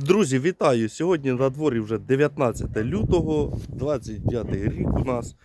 Друзі, вітаю! Сьогодні на дворі вже 19 лютого, 29 рік у нас.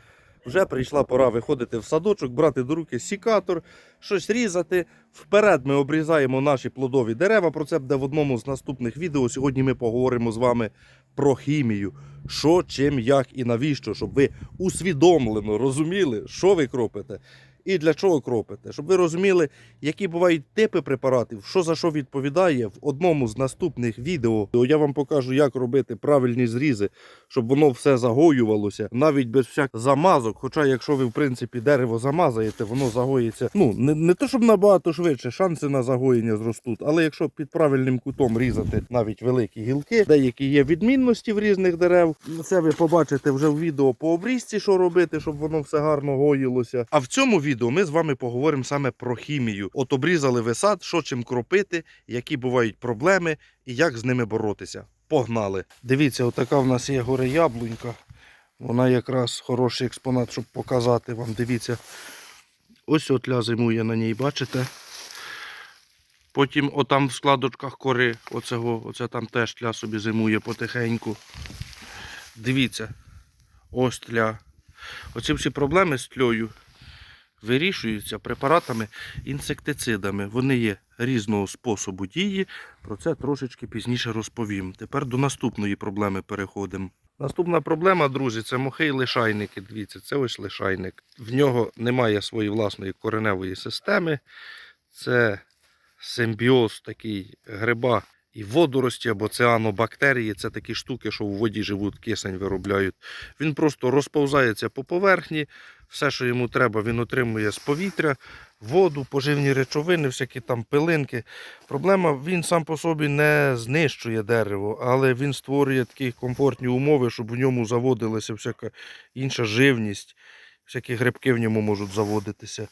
Вже прийшла пора виходити в садочок, брати до руки сікатор, щось різати. Вперед ми обрізаємо наші плодові дерева. Про це буде в одному з наступних відео. Сьогодні ми поговоримо з вами про хімію. Що, чим, як і навіщо, щоб ви усвідомлено розуміли, що ви кропите і для чого кропите. Щоб ви розуміли, які бувають типи препаратів, що за що відповідає в одному з наступних відео. Я вам покажу, як робити правильні зрізи, щоб воно все загоювалося, навіть без всяких замазок. Хоча, якщо ви в принципі дерево замазаєте, воно загоїться. Ну не, не то, щоб набагато швидше, шанси на загоєння зростуть. Але якщо під правильним кутом різати навіть великі гілки, деякі є відмінності в різних дерев. Це ви побачите вже в відео по обрізці, що робити, щоб воно все гарно гоїлося. А в цьому відео ми з вами поговоримо саме про хімію. От обрізали ви сад, що чим кропити, які бувають проблеми і як з ними боротися. Погнали! Дивіться, отака в нас є горе яблунька. Вона якраз хороший експонат, щоб показати вам. Дивіться, ось отля зимує на ній, бачите? Потім отам в складочках кори, оцього, оце там теж тля собі зимує потихеньку. Дивіться, ось тля. Оці всі проблеми з тлею вирішуються препаратами інсектицидами. Вони є різного способу дії. Про це трошечки пізніше розповім. Тепер до наступної проблеми переходимо. Наступна проблема, друзі, це мохи і лишайники. Дивіться, це ось лишайник. В нього немає своєї власної кореневої системи. Це симбіоз такий гриба і водорості або цианобактерії. Це такі штуки, що в воді живуть, кисень виробляють. Він просто розповзається по поверхні. Все, що йому треба, він отримує з повітря, воду, поживні речовини, всякі там пилинки. Проблема, він сам по собі не знищує дерево, але він створює такі комфортні умови, щоб в ньому заводилася всяка інша живність, всякі грибки в ньому можуть заводитися.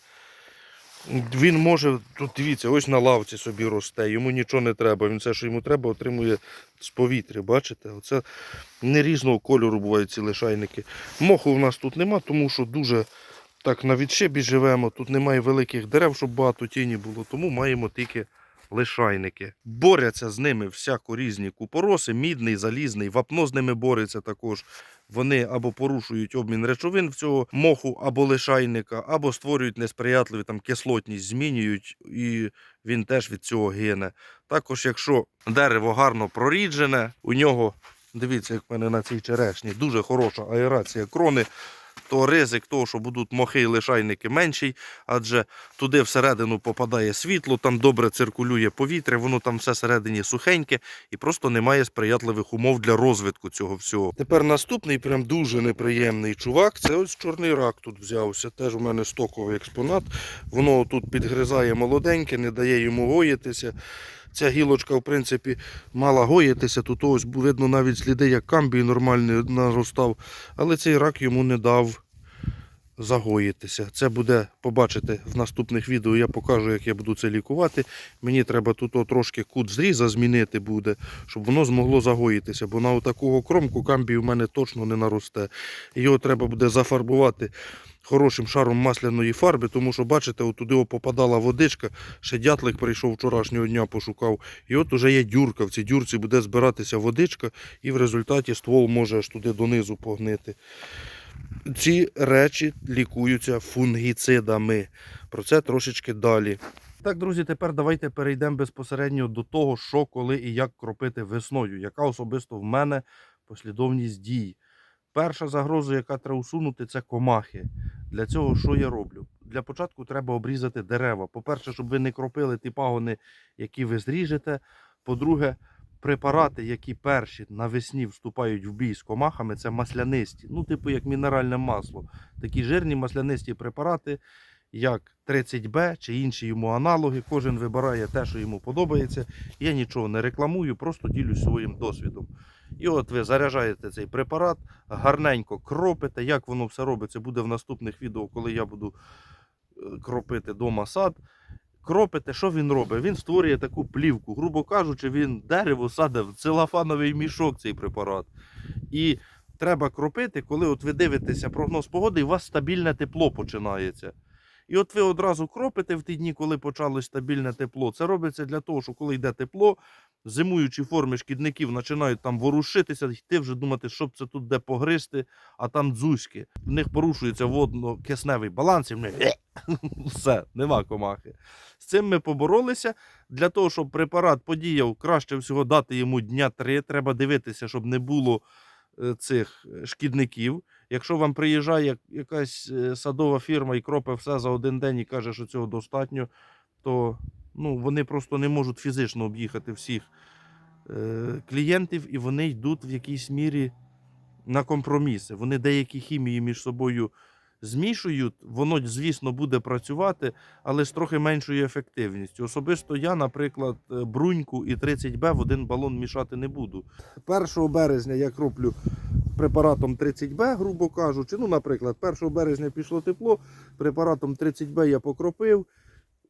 Він може, тут дивіться, ось на лавці собі росте, йому нічого не треба. Він все, що йому треба, отримує з повітря. Бачите? Оце не різного кольору бувають ці лишайники. Моху в нас тут нема, тому що дуже так на відшибі живемо. Тут немає великих дерев, щоб багато тіні було, тому маємо тільки лишайники. Борються з ними всяко різні купороси, мідний, залізний, вапно з ними бореться також. Вони або порушують обмін речовин в цього моху або лишайника, або створюють несприятливі там кислотність, змінюють, і він теж від цього гине. Також, якщо дерево гарно проріджене, у нього, дивіться, як в мене на цій черешні, дуже хороша аерація крони, то ризик того, що будуть мохи і лишайники менший, адже туди всередину попадає світло, там добре циркулює повітря, воно там все всередині сухеньке і просто немає сприятливих умов для розвитку цього всього. Тепер наступний прям дуже неприємний чувак. Це ось чорний рак тут взявся. Теж у мене стоковий експонат. Воно тут підгризає молоденьке, не дає йому гоїтися. Ця гілочка, в принципі, мала гоїтися. Тут ось видно навіть сліди, як камбій нормальний наростав, але цей рак йому не дав загоїтися. Це буде побачите в наступних відео. Я покажу, як я буду це лікувати. Мені треба тут трошки кут зріза змінити буде, щоб воно змогло загоїтися. Бо на такого кромку камбій у мене точно не наросте. Його треба буде зафарбувати. Хорошим шаром масляної фарби, тому що, бачите, от туди попадала водичка, ще дятлик прийшов вчорашнього дня, пошукав. І от уже є дюрка. В цій дюрці буде збиратися водичка, і в результаті ствол може аж туди донизу погнити. Ці речі лікуються фунгіцидами. Про це трошечки далі. Так, друзі, тепер давайте перейдемо безпосередньо до того, що, коли і як кропити весною, яка особисто в мене послідовність дій. Перша загроза, яка треба усунути, це комахи. Для цього що я роблю? Для початку треба обрізати дерева. По-перше, щоб ви не кропили ті пагони, які ви зріжете. По-друге, препарати, які перші навесні вступають в бій з комахами, це маслянисті. Ну, типу як мінеральне масло. Такі жирні маслянисті препарати, як 30Б чи інші йому аналоги. Кожен вибирає те, що йому подобається. Я нічого не рекламую, просто ділюсь своїм досвідом. І от ви заряджаєте цей препарат, гарненько кропите. Як воно все робиться, буде в наступних відео, коли я буду е, кропити дома сад. Кропите, що він робить? Він створює таку плівку. Грубо кажучи, він дерево садив в целофановий мішок цей препарат. І треба кропити, коли от ви дивитеся прогноз погоди, і у вас стабільне тепло починається. І от ви одразу кропите в ті дні, коли почалось стабільне тепло. Це робиться для того, що коли йде тепло, зимуючі форми шкідників починають там ворушитися, йти вже думати, щоб це тут де погризти, а там дзузьки. В них порушується водно-кисневий баланс, і вони все, нема комахи. З цим ми поборолися. Для того, щоб препарат подіяв, краще всього дати йому дня три. Треба дивитися, щоб не було е, цих е, шкідників. Якщо вам приїжджає якась е, садова фірма і кропе все за один день і каже, що цього достатньо, то ну, вони просто не можуть фізично об'їхати всіх е, клієнтів, і вони йдуть в якійсь мірі на компроміси. Вони деякі хімії між собою змішують. Воно, звісно, буде працювати, але з трохи меншою ефективністю. Особисто я, наприклад, е, бруньку і 30Б в один балон мішати не буду. 1 березня я кроплю препаратом 30Б, грубо кажучи. Ну, наприклад, 1 березня пішло тепло, препаратом 30Б я покропив.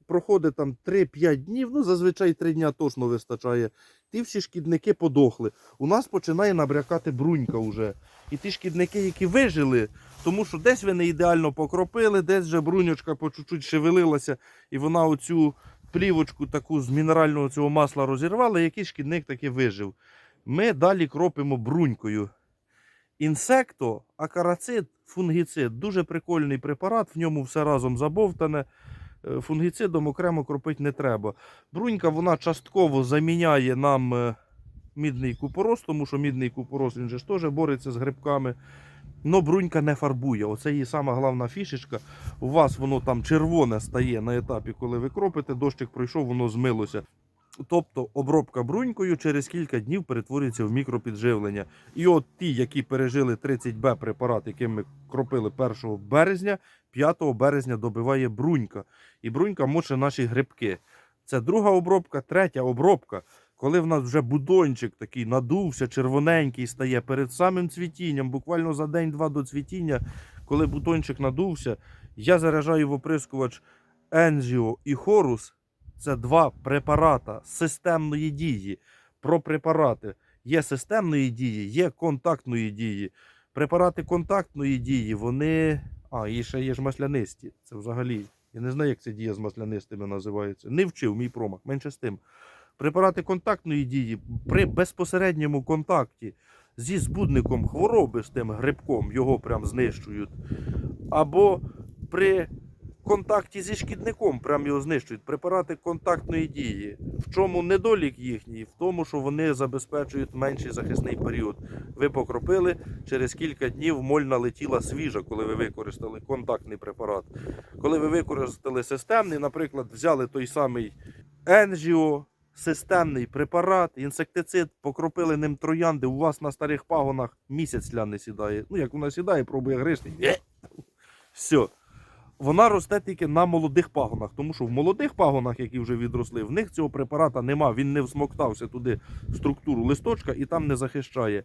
Проходить там 3-5 днів, ну зазвичай 3 дня точно вистачає. Ті всі шкідники подохли. У нас починає набрякати брунька вже. І ті шкідники, які вижили, тому що десь ви не ідеально покропили, десь вже бруньочка по чуть-чуть шевелилася, і вона оцю плівочку таку з мінерального цього масла розірвала, і якийсь шкідник таки вижив. Ми далі кропимо брунькою. Інсекто, акарацид, фунгіцид дуже прикольний препарат, в ньому все разом забовтане. Е, Фунгіцидом окремо кропити не треба. Брунька вона частково заміняє нам е, мідний купорос, тому що мідний купорос він же ж теж бореться з грибками. Но брунька не фарбує. Оце її сама головна фішечка. У вас воно там червоне стає на етапі, коли ви кропите, дощик пройшов, воно змилося. Тобто обробка брунькою через кілька днів перетворюється в мікропідживлення. І от ті, які пережили 30Б препарат, яким ми кропили 1 березня, 5 березня добиває брунька. І брунька моче наші грибки. Це друга обробка, третя обробка. Коли в нас вже будончик такий надувся, червоненький стає перед самим цвітінням, буквально за день-два до цвітіння, коли бутончик надувся, я заряджаю в оприскувач Ензіо і Хорус. Це два препарата системної дії. Про препарати є системної дії, є контактної дії. Препарати контактної дії, вони. А, і ще є ж маслянисті. Це взагалі. Я не знаю, як це дія з маслянистими називається. Не вчив мій промах, менше з тим. Препарати контактної дії при безпосередньому контакті зі збудником хвороби з тим грибком його прям знищують. Або при контакті зі шкідником прям його знищують. Препарати контактної дії. В чому недолік їхній? В тому, що вони забезпечують менший захисний період. Ви покропили, через кілька днів моль налетіла свіжа, коли ви використали контактний препарат. Коли ви використали системний, наприклад, взяли той самий Енжіо, системний препарат, інсектицид, покропили ним троянди, у вас на старих пагонах місяць ля не сідає. Ну, як вона сідає, пробує гризти. Все. Вона росте тільки на молодих пагонах, тому що в молодих пагонах, які вже відросли, в них цього препарата нема. Він не всмоктався туди в структуру листочка і там не захищає.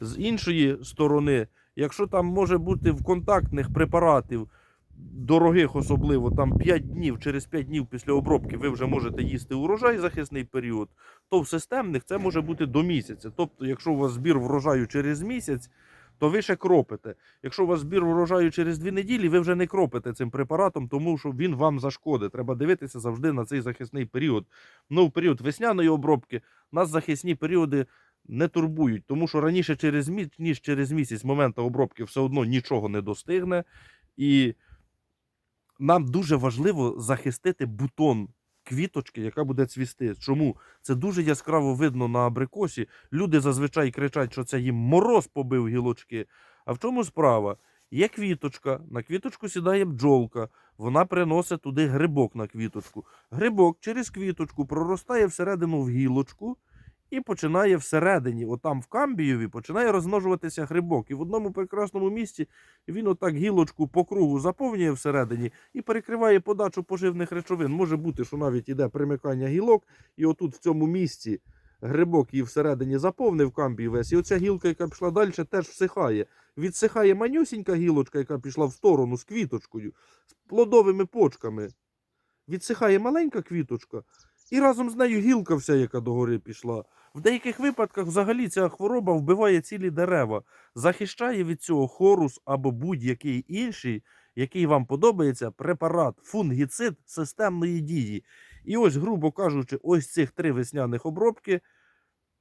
З іншої сторони, якщо там може бути в контактних препаратів, дорогих особливо, там 5 днів, через 5 днів після обробки ви вже можете їсти урожай захисний період, то в системних це може бути до місяця. Тобто, якщо у вас збір врожаю через місяць, то ви ще кропите. Якщо у вас збір врожаю через 2 неділі, ви вже не кропите цим препаратом, тому що він вам зашкодить. Треба дивитися завжди на цей захисний період. Ну, в період весняної обробки нас захисні періоди не турбують, тому що раніше через мі... ніж через місяць моменту обробки все одно нічого не достигне. І нам дуже важливо захистити бутон квіточки, яка буде цвісти. Чому? Це дуже яскраво видно на абрикосі. Люди зазвичай кричать, що це їм мороз побив гілочки. А в чому справа? Є квіточка, на квіточку сідає бджолка, вона приносить туди грибок на квіточку. Грибок через квіточку проростає всередину в гілочку і починає всередині, отам в камбієві, починає розмножуватися грибок. І в одному прекрасному місці він отак гілочку по кругу заповнює всередині і перекриває подачу поживних речовин. Може бути, що навіть іде примикання гілок, і отут в цьому місці грибок її всередині заповнив камбій весь. І оця гілка, яка пішла далі, теж всихає. Відсихає манюсінька гілочка, яка пішла в сторону з квіточкою, з плодовими почками. Відсихає маленька квіточка, і разом з нею гілка вся, яка догори пішла. В деяких випадках взагалі ця хвороба вбиває цілі дерева, захищає від цього хорус або будь-який інший, який вам подобається, препарат, фунгіцид системної дії. І ось, грубо кажучи, ось цих три весняних обробки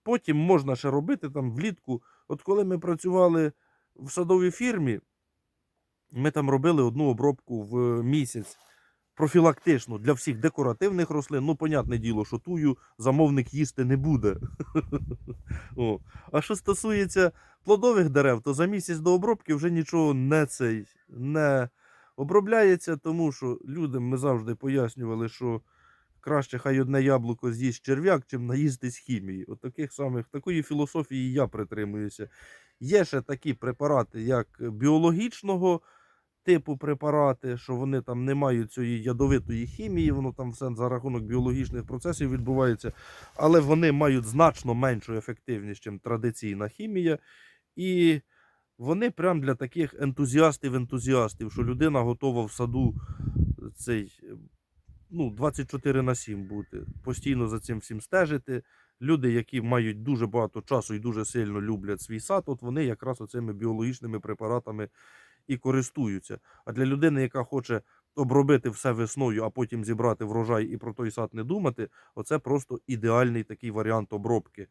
Потім можна ще робити там влітку. От коли ми працювали в садовій фірмі, ми там робили одну обробку в місяць профілактичну для всіх декоративних рослин. Ну, понятне діло, що тую замовник їсти не буде. О. А що стосується плодових дерев, то за місяць до обробки вже нічого не цей не обробляється, тому що людям ми завжди пояснювали, що краще хай одне яблуко з'їсть черв'як, чим наїстись хімії. От таких самих, такої філософії я притримуюся. Є ще такі препарати, як біологічного типу препарати, що вони там не мають цієї ядовитої хімії, воно там все за рахунок біологічних процесів відбувається, але вони мають значно меншу ефективність, ніж традиційна хімія. І вони прям для таких ентузіастів-ентузіастів, що людина готова в саду цей ну, 24 на 7 бути, постійно за цим всім стежити. Люди, які мають дуже багато часу і дуже сильно люблять свій сад, от вони якраз оцими біологічними препаратами і користуються. А для людини, яка хоче обробити все весною, а потім зібрати врожай і про той сад не думати, оце просто ідеальний такий варіант обробки.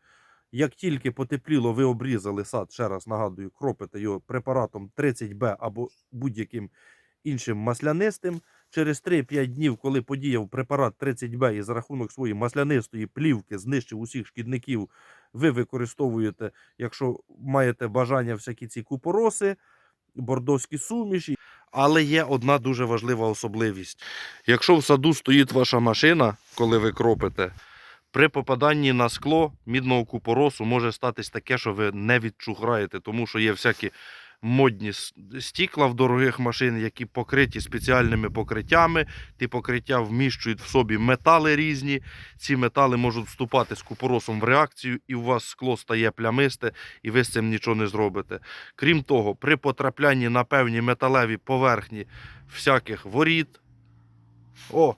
Як тільки потепліло, ви обрізали сад, ще раз нагадую, кропите його препаратом 30Б або будь-яким іншим маслянистим. Через 3-5 днів, коли подіяв препарат 30Б і за рахунок своєї маслянистої плівки знищив усіх шкідників, ви використовуєте, якщо маєте бажання, всякі ці купороси, бордоські суміші. Але є одна дуже важлива особливість. Якщо в саду стоїть ваша машина, коли ви кропите, при попаданні на скло мідного купоросу може статись таке, що ви не відчухраєте, тому що є всякі модні стікла в дорогих машин, які покриті спеціальними покриттями. Ті покриття вміщують в собі метали різні. Ці метали можуть вступати з купоросом в реакцію, і у вас скло стає плямисте, і ви з цим нічого не зробите. Крім того, при потраплянні на певні металеві поверхні всяких воріт. О!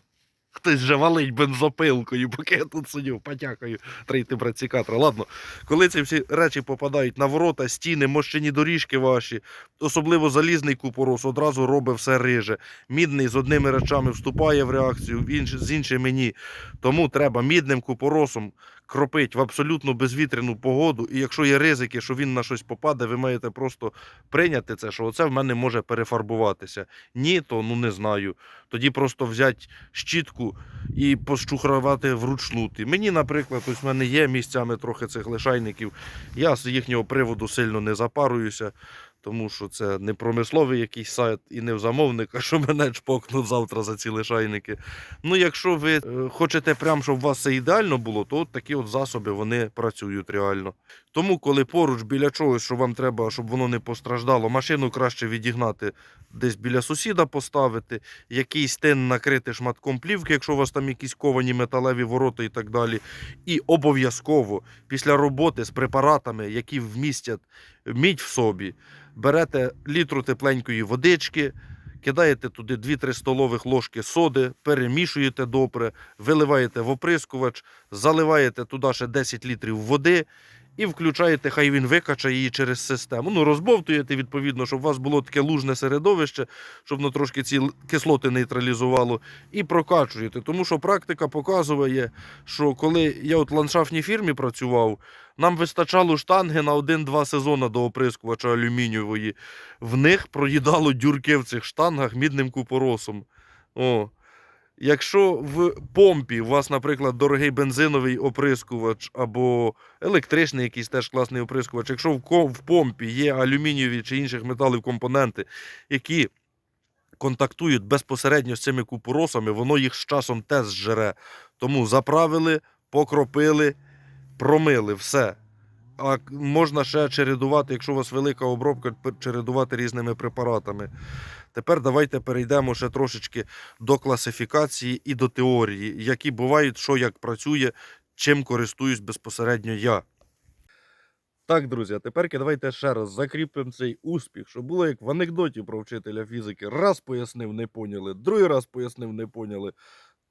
Хтось же валить бензопилкою, поки я тут сидів, потякаю трейти працікатора. Ладно, коли ці всі речі попадають на ворота, стіни, мощені доріжки ваші, особливо залізний купорос, одразу робить все риже. Мідний з одними речами вступає в реакцію, з іншими ні. Тому треба мідним купоросом кропити в абсолютно безвітряну погоду. І якщо є ризики, що він на щось попаде, ви маєте просто прийняти це, що оце в мене може перефарбуватися. Ні, то ну не знаю. Тоді просто взяти щітку і пощухрувати вручнути. Мені, наприклад, ось в мене є місцями трохи цих лишайників. Я з їхнього приводу сильно не запаруюся, тому що це не промисловий якийсь сайт і не в замовника, що мене чпокнуть завтра за ці лишайники. Ну, якщо ви е, хочете прям, щоб у вас все ідеально було, то от такі от засоби вони працюють реально. Тому, коли поруч біля чогось, що вам треба, щоб воно не постраждало, машину краще відігнати десь біля сусіда поставити, якийсь тин накрити шматком плівки, якщо у вас там якісь ковані металеві ворота і так далі. І обов'язково після роботи з препаратами, які вмістять мідь в собі, берете літру тепленької водички. Кидаєте туди 2-3 столових ложки соди, перемішуєте добре, виливаєте в оприскувач, заливаєте туди ще 10 літрів води і включаєте, хай він викачає її через систему. Ну, розбовтуєте, відповідно, щоб у вас було таке лужне середовище, щоб воно трошки ці кислоти нейтралізувало, і прокачуєте. Тому що практика показує, що коли я от в ландшафтній фірмі працював, нам вистачало штанги на один-два сезони до оприскувача алюмінієвої. В них проїдало дюрки в цих штангах мідним купоросом. О. Якщо в помпі у вас, наприклад, дорогий бензиновий оприскувач або електричний якийсь теж класний оприскувач, якщо в, помпі є алюмінієві чи інших металів компоненти, які контактують безпосередньо з цими купоросами, воно їх з часом теж зжере. Тому заправили, покропили, промили все. А можна ще чередувати, якщо у вас велика обробка, чередувати різними препаратами. Тепер давайте перейдемо ще трошечки до класифікації і до теорії, які бувають, що як працює, чим користуюсь безпосередньо я. Так, друзі, а тепер давайте ще раз закріпимо цей успіх, щоб було як в анекдоті про вчителя фізики. Раз пояснив, не поняли, другий раз пояснив, не поняли,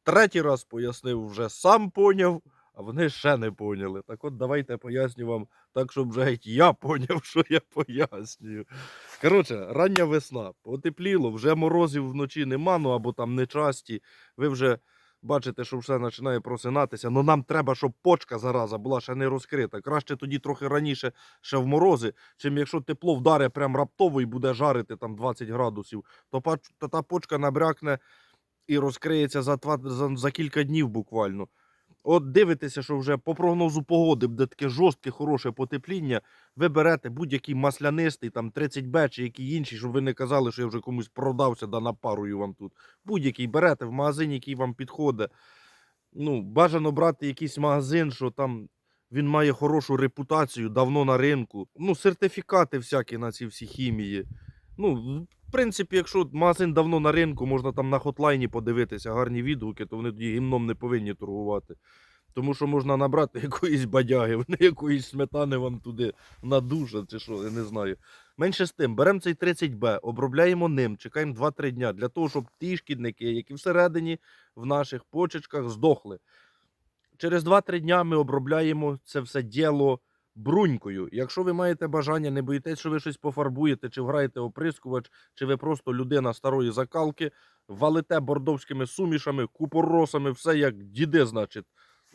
третій раз пояснив, вже сам поняв, а вони ще не поняли. Так от давайте поясню вам так, щоб вже геть я поняв, що я пояснюю. Коротше, рання весна, потепліло, вже морозів вночі нема, ну або там не часті. Ви вже бачите, що все починає просинатися. Ну нам треба, щоб почка зараза була ще не розкрита. Краще тоді трохи раніше, ще в морози, чим якщо тепло вдаре прям раптово і буде жарити там 20 градусів, то та почка набрякне і розкриється за, два, за, за кілька днів буквально. От дивитеся, що вже по прогнозу погоди буде таке жорстке, хороше потепління. Ви берете будь-який маслянистий, там 30Б чи який інший, щоб ви не казали, що я вже комусь продався, да напарую вам тут. Будь-який берете в магазині, який вам підходить. Ну, бажано брати якийсь магазин, що там він має хорошу репутацію, давно на ринку. Ну, сертифікати всякі на ці всі хімії. Ну, в принципі, якщо магазин давно на ринку, можна там на хотлайні подивитися, гарні відгуки, то вони тоді гімном не повинні торгувати. Тому що можна набрати якоїсь бадяги, вони якоїсь сметани вам туди надушать, чи що, я не знаю. Менше з тим, беремо цей 30Б, обробляємо ним, чекаємо 2-3 дня для того, щоб ті шкідники, які всередині в наших почечках здохли. Через 2-3 дня ми обробляємо це все діло брунькою. Якщо ви маєте бажання, не боїтесь, що ви щось пофарбуєте, чи вграєте оприскувач, чи ви просто людина старої закалки, валите бордовськими сумішами, купоросами, все як діди, значить,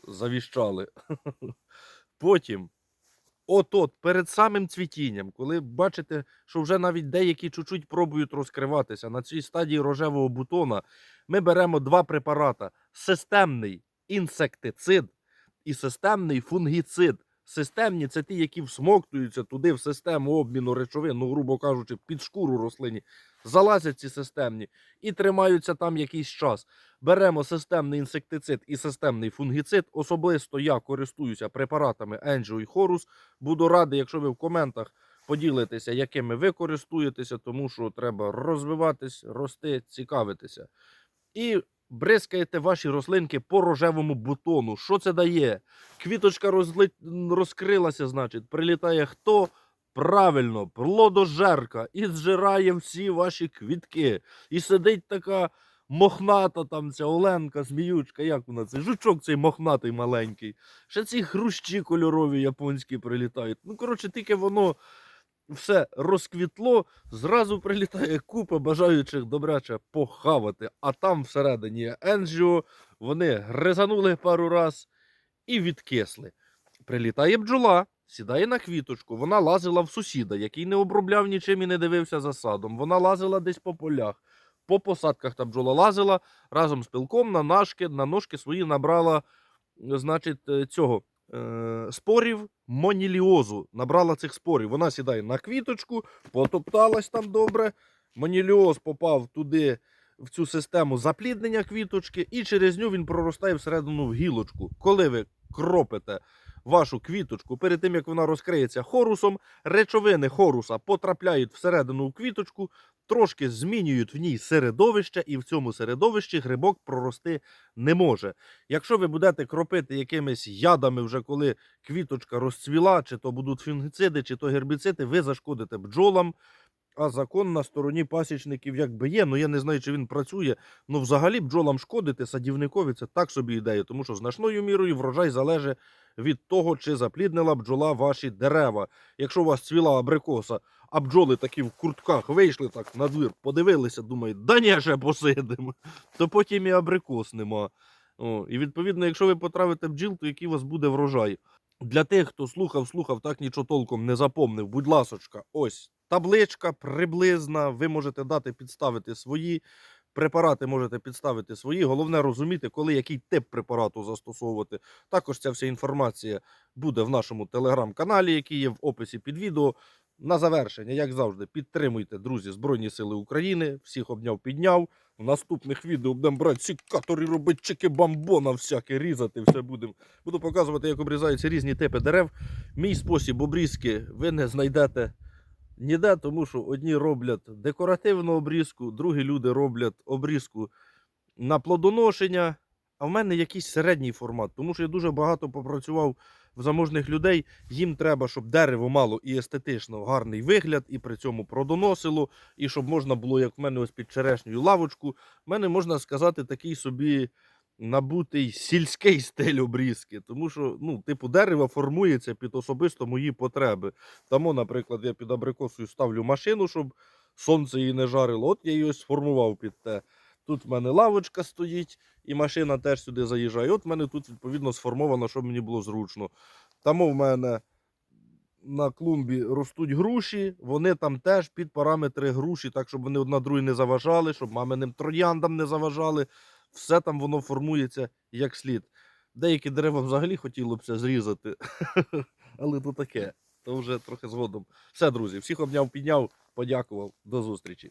завіщали. Потім, от-от, перед самим цвітінням, коли бачите, що вже навіть деякі чуть-чуть пробують розкриватися на цій стадії рожевого бутона, ми беремо два препарата: системний інсектицид і системний фунгіцид. Системні це ті, які всмоктуються туди в систему обміну речовин, ну, грубо кажучи, під шкуру рослині, залазять ці системні і тримаються там якийсь час. Беремо системний інсектицид і системний фунгіцид. Особисто я користуюся препаратами Angio і Horus. Буду радий, якщо ви в коментах поділитеся, якими ви користуєтеся, тому що треба розвиватись, рости, цікавитися. І бризкаєте ваші рослинки по рожевому бутону. Що це дає? Квіточка розли... розкрилася, значить, прилітає хто? Правильно, плодожерка і зжирає всі ваші квітки. І сидить така мохната там ця Оленка, зміючка, як вона це? Жучок цей мохнатий маленький. Ще ці хрущі кольорові японські прилітають. Ну, коротше, тільки воно все розквітло, зразу прилітає купа бажаючих добряче похавати. А там всередині є енжіо, вони гризанули пару раз і відкисли. Прилітає бджола, сідає на квіточку. Вона лазила в сусіда, який не обробляв нічим і не дивився за садом. Вона лазила десь по полях. По посадках та бджола лазила разом з пилком на ножки, на ножки свої набрала, значить, е, цього е, спорів моніліозу. Набрала цих спорів. Вона сідає на квіточку, потопталась там добре. Моніліоз попав туди в цю систему запліднення квіточки, і через нього він проростає всередину в гілочку. Коли ви кропите вашу квіточку перед тим, як вона розкриється хорусом, речовини хоруса потрапляють всередину в квіточку, трошки змінюють в ній середовище, і в цьому середовищі грибок прорости не може. Якщо ви будете кропити якимись ядами, вже коли квіточка розцвіла, чи то будуть фінгіциди, чи то гербіциди, ви зашкодите бджолам. А закон на стороні пасічників якби є. Ну я не знаю, чи він працює. Ну, взагалі бджолам шкодити садівникові це так собі ідея, тому що значною мірою врожай залежить від того, чи запліднила бджола ваші дерева. Якщо у вас цвіла абрикоса, а бджоли такі в куртках вийшли так на двір, подивилися, думають, да ні, ще посидимо, то потім і абрикос нема. О, і відповідно, якщо ви потравите бджіл, то який у вас буде врожай. Для тих, хто слухав, слухав, так нічого толком не запомнив, будь ласочка, ось табличка приблизна. Ви можете дати підставити свої препарати, можете підставити свої. Головне розуміти, коли який тип препарату застосовувати. Також ця вся інформація буде в нашому телеграм-каналі, який є в описі під відео. На завершення, як завжди, підтримуйте, друзі, Збройні Сили України. Всіх обняв, підняв. В наступних відео будемо брати сікатори, робити чеки бамбона, всяке різати. Все будемо. Буду показувати, як обрізаються різні типи дерев. Мій спосіб обрізки ви не знайдете ніде, тому що одні роблять декоративну обрізку, другі люди роблять обрізку на плодоношення. А в мене якийсь середній формат, тому що я дуже багато попрацював в заможних людей. Їм треба, щоб дерево мало і естетично гарний вигляд, і при цьому продоносило, і щоб можна було, як в мене ось під черешньою лавочку. В мене можна сказати такий собі набутий сільський стиль обрізки. Тому що, ну, типу, дерево формується під особисто мої потреби. Тому, наприклад, я під абрикосою ставлю машину, щоб сонце її не жарило. От я її ось сформував під те. Тут в мене лавочка стоїть, і машина теж сюди заїжджає. От в мене тут відповідно сформовано, щоб мені було зручно. Там в мене на клумбі ростуть груші, вони там теж під параметри груші, так щоб вони одна другій не заважали, щоб маминим трояндам не заважали. Все там воно формується як слід. Деякі дерева взагалі хотілося б зрізати, але то таке, то вже трохи згодом. Все, друзі, всіх обняв, підняв, подякував. До зустрічі.